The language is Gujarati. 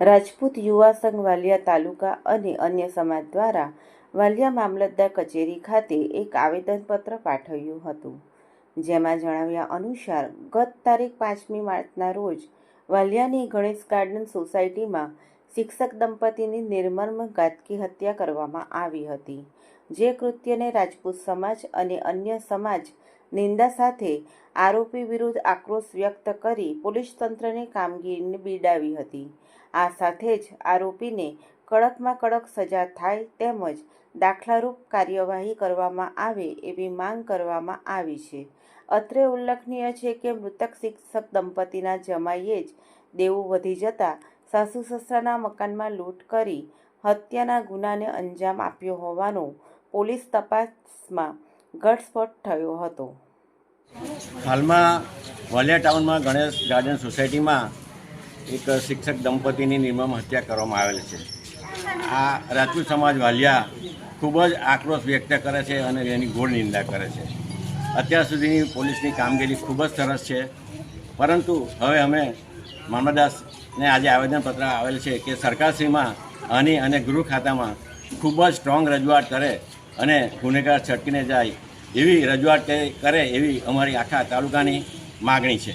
રાજપૂત યુવા સંઘ વાલિયા તાલુકા અને અન્ય સમાજ દ્વારા વાલિયા મામલતદાર કચેરી ખાતે એક આવેદનપત્ર પાઠવ્યું હતું. જેમાં જણાવ્યા અનુસાર, ગત તારીખ પાંચમી માર્ચના રોજ વાલિયાની ગણેશ ગાર્ડન સોસાયટીમાં શિક્ષક દંપતીની નિર્મમ ઘાતકી હત્યા કરવામાં આવી હતી. જે કૃત્યને રાજપૂત સમાજ અને અન્ય સમાજ નિંદા સાથે આરોપી વિરુદ્ધ આક્રોશ વ્યક્ત કરી પોલીસ તંત્રની કામગીરીને બિડાવી હતી. આ સાથે જ આરોપીને કડકમાં કડક સજા થાય તેમજ દાખલારૂપ કાર્યવાહી કરવામાં આવે એવી માંગ કરવામાં આવી છે. અત્રે ઉલ્લેખનીય છે કે મૃતક શિક્ષક દંપતીના જમાઈએ જ દેવું વધી જતા સાસુ સસરાના મકાનમાં લૂંટ કરી હત્યાના ગુનાને અંજામ આપ્યો હોવાનો પોલીસ તપાસમાં ઘટસ્ફોટ થયો હતો. હાલમાં વાલિયા ટાઉનમાં ગણેશ ગાર્ડન સોસાયટીમાં એક શિક્ષક દંપતીની નિર્મમ હત્યા કરવામાં આવેલ છે. આ રાજપૂત સમાજ વાલિયા ખૂબ જ આક્રોશ વ્યક્ત કરે છે અને એની ઘોર નિંદા કરે છે. અત્યાર સુધીની પોલીસની કામગીરી ખૂબ જ સરસ છે. પરંતુ હવે અમે મામલતદારને આજે આવેદનપત્ર આવેલ છે કે સરકારશ્રીમાં આની અને ગૃહ ખાતામાં ખૂબ જ સ્ટ્રોંગ રજૂઆત કરે અને ગુનેગાર છટકીને જાય એવી રજૂઆત કરે એવી અમારી આખા તાલુકાની માગણી છે.